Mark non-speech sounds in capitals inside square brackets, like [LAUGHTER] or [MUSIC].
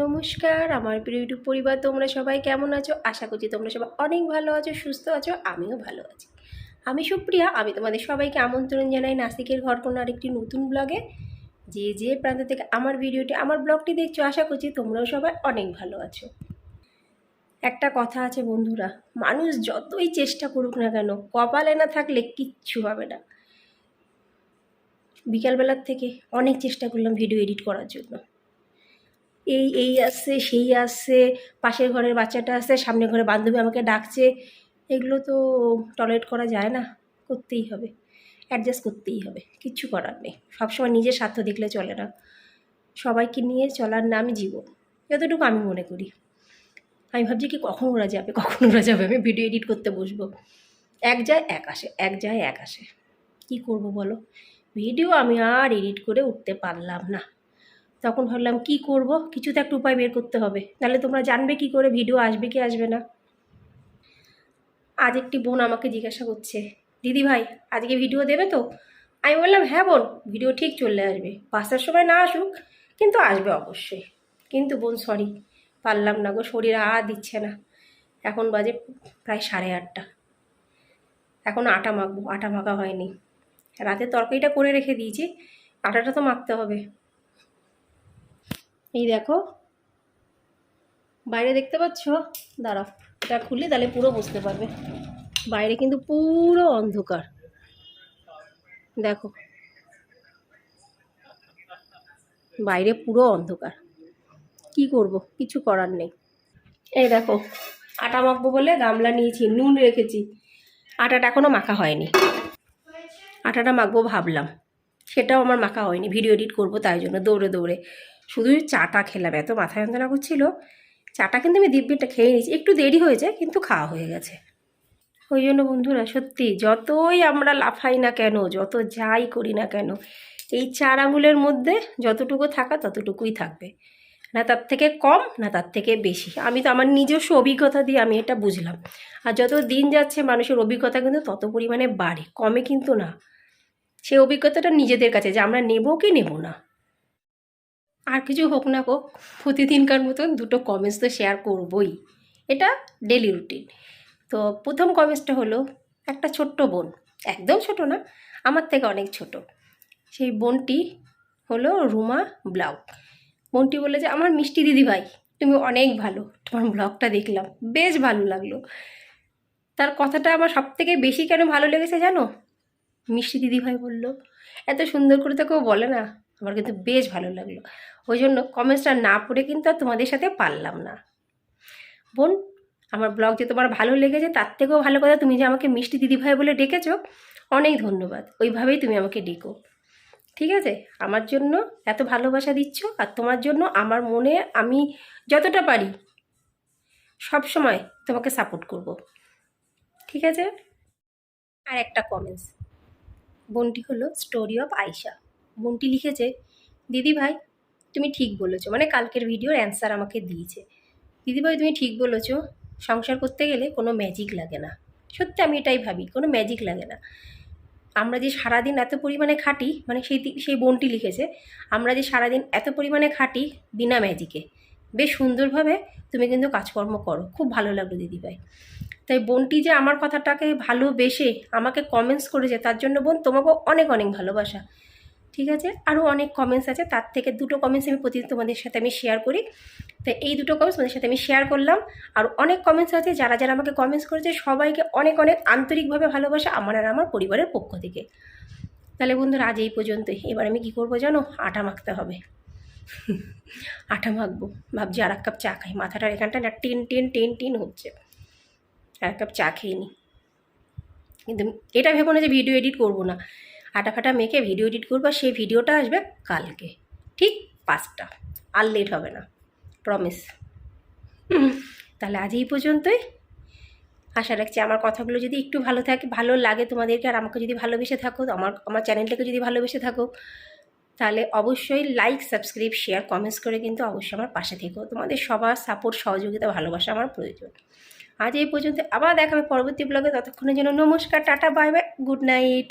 নমস্কার, আমার প্রিয় ইউটিউব পরিবার, তোমরা সবাই কেমন আছো? আশা করছি তোমরা সবাই অনেক ভালো আছো, সুস্থ আছো, আমিও ভালো আছি। আমি সুপ্রিয়া, আমি তোমাদের সবাইকে আমন্ত্রণ জানাই নাসিকের ঘরকোনা আরেকটি নতুন ব্লগে। যে যে প্রান্ত থেকে আমার ভিডিওটি, আমার ব্লগটি দেখছ, আশা করছি তোমরাও সবাই অনেক ভালো আছো। একটা কথা আছে বন্ধুরা, মানুষ যতই চেষ্টা করুক না কেন, কপালে না থাকলে কিচ্ছু হবে না। বিকালবেলার থেকে অনেক চেষ্টা করলাম ভিডিও এডিট করার জন্য। এই এই আসছে, সেই আসছে, পাশের ঘরের বাচ্চাটা আসছে সামনের ঘরে বান্ধবী আমাকে ডাকছে। এগুলো তো টলারেট করা যায় না, করতেই হবে অ্যাডজাস্ট করতেই হবে কিচ্ছু করার নেই। সবসময় নিজের স্বার্থ দেখলে চলে না। সবাইকে নিয়ে চলার নাম জীবন যতটুকু আমি মনে করি। আমি ভাবছি কি কখন ওরা যাবে, কখন ওরা যাবে? আমি ভিডিও এডিট করতে বসবো। এক যায় এক আসে, এক যায় এক আসে। কী করব বলো? ভিডিও আমি আর এডিট করে উঠতে পারলাম না। তখন ভাবলাম, কি করব? কিছু তো একটা উপায় বের করতে হবে। তাহলে তোমরা জানবে কি করে, ভিডিও আসবে কি আসবে না। আজ একটি বোন আমাকে জিজ্ঞাসা করছে, দিদি ভাই, আজকে ভিডিও দেবে তো? আমি বললাম হ্যাঁ বোন, ভিডিও ঠিক চলে আসবে। পাঁচটার সময় না আসুক, কিন্তু আসবে অবশ্যই। কিন্তু বোন, সরি, পারলাম না গো, শরীর আর দিচ্ছে না। এখন বাজে প্রায় সাড়ে আটটা। এখন আটা মাখবো, আটা মাখা হয়নি। রাতে তরকারিটা করে রেখে দিয়েছি, আটাটা তো মাখতে হবে। এই দেখো। বাইরে দেখতে পাচ্ছ? দাঁড়াও, এটা খুললে তাহলে পুরো বুঝতে পারবে। বাইরে কিন্তু পুরো অন্ধকার। দেখো। বাইরে পুরো অন্ধকার। কি করব? কিছু করার নেই। এই দেখো, আটা মাখবো বলে গামলা নিয়েছি, নুন রেখেছি। আটাটা এখনও মাখা হয়নি। আটাটা মাখবো ভাবলাম। সেটাও আমার মাখা হয়নি। ভিডিও এডিট করব তাই জন্য, দৌড়ে দৌড়ে। শুধু চাটা খেলাম, এত মাথা যন্ত্রণা করছিল। চাটা কিন্তু আমি দিব্যিটা খেয়ে নিয়েছি। একটু দেরি হয়েছে, কিন্তু খাওয়া হয়ে গেছে। ওই জন্য বন্ধুরা, সত্যি যতই আমরা লাফাই না কেন, যত যাই করি না কেন, এই চার আঙুলের মধ্যে যতটুকু থাকা ততটুকুই থাকবে। না তার থেকে কম, না তার থেকে বেশি। আমি তো আমার নিজস্ব অভিজ্ঞতা দিয়ে আমি এটা বুঝলাম। আর যত দিন যাচ্ছে, মানুষের অভিজ্ঞতা কিন্তু তত পরিমাণে বাড়ে, কমে কিন্তু না। সেই অভিজ্ঞতাটা নিজেদের কাছে যে আমরা নেব কি নেব না। আর কিছু হোক না হোক, প্রতিদিনকার মতন দুটো কমেন্টস তো শেয়ার করবই। এটা ডেলি রুটিন তো প্রথম কমেন্টসটা হলো, একটা ছোট্ট বোন, একদম ছোট না, আমার থেকে অনেক ছোট। সেই বোনটি হলো রুমা ব্লাউ বোনটি বলে যে, আমার মিষ্টি দিদি ভাই, তুমি অনেক ভালো। তোমার ব্লগটা দেখলাম, বেশ ভালো লাগল। তার কথাটা আমার সব থেকে বেশি কেন ভালো লেগেছে জানো? মিষ্টি দিদি ভাই বলল, এত সুন্দর করে তো কেউ বলে না আমার কিন্তু বেশ ভালো লাগল। ওই জন্য কমেন্টসটা না পড়ে কিন্তু আর তোমাদের সাথে পারলাম না। বোন, আমার ব্লগ যে তোমার ভালো লেগেছে তার থেকেও ভালো কথা তুমি যে আমাকে মিষ্টি দিদিভাই বলে ডেকেছো, অনেক ধন্যবাদ। ওইভাবেই তুমি আমাকে ডেকো। ঠিক আছে? আমার জন্য এত ভালোবাসা দিচ্ছ আর তোমার জন্য আমার মনে আমি যতটা পারি সব সময় তোমাকে সাপোর্ট করব। ঠিক আছে? আর একটা কমেন্টস বোনটি হলো স্টোরি অফ আয়শা বোনটি লিখেছে দিদি ভাই তুমি ঠিক বলেছ। মানে কালকের ভিডিওর অ্যান্সার আমাকে দিয়েছে। দিদিভাই, তুমি ঠিক বলেছ, সংসার করতে গেলে কোনো ম্যাজিক লাগে না। সত্যি আমি এটাই ভাবি, কোনো ম্যাজিক লাগে না। আমরা যে সারাদিন এত পরিমাণে খাটি মানে সেই সেই বোনটি লিখেছে, আমরা যে সারাদিন এত পরিমাণে খাটি বিনা ম্যাজিকে বেশ সুন্দরভাবে তুমি কিন্তু কাজকর্ম করো। খুব ভালো লাগল দিদিভাই। তাই বোনটি যে আমার কথাটাকে ভালোবেসে আমাকে কমেন্টস করেছে, তার জন্য বোন তোমাকেও অনেক অনেক ভালোবাসা। ঠিক আছে? আরও অনেক কমেন্টস আছে, তার থেকে দুটো কমেন্টস আমি প্রতিদিন তোমাদের সাথে আমি শেয়ার করি। তো এই দুটো কমেন্টস তোমাদের সাথে আমি শেয়ার করলাম। আর অনেক কমেন্টস আছে, যারা যারা আমাকে কমেন্টস করেছে, সবাইকে অনেক অনেক আন্তরিকভাবে ভালোবাসা আমার আর আমার পরিবারের পক্ষ থেকে। তাহলে বন্ধুরা, আজ এই পর্যন্তই। এবার আমি কী করব জানো? আটা মাখতে হবে। [LAUGHS] আটা মাখবো। ভাবছি আর এক কাপ চা খাই। মাথাটার এখানটা না টিন টিন টিন টিন হচ্ছে। আর এক কাপ চা খেয়ে নিই কিন্তু এটা ভেবো না যে ভিডিও এডিট করব না। আটা ফাটা মেখে ভিডিও এডিট করব সেই ভিডিওটা আসবে কালকে। ঠিক পাঁচটা। আর লেট হবে না। প্রমিস তাহলে আজ এই পর্যন্তই। আশা রাখছি আমার কথাগুলো যদি একটু ভালো থাকে, ভালো লাগে তোমাদেরকে আর আমাকে যদি ভালোবেসে থাকো আমার আমার চ্যানেলটাকে যদি ভালোবেসে থাকো, তাহলে অবশ্যই লাইক সাবস্ক্রাইব শেয়ার কমেন্টস করে কিন্তু অবশ্যই আমার পাশে থেকো। তোমাদের সবার সাপোর্ট সহযোগিতা, ভালোবাসা আমার প্রয়োজন। আজ এই পর্যন্ত আবার দেখাবে পরবর্তী ব্লগে ততক্ষণের জন্য নমস্কার, tata bye bye good night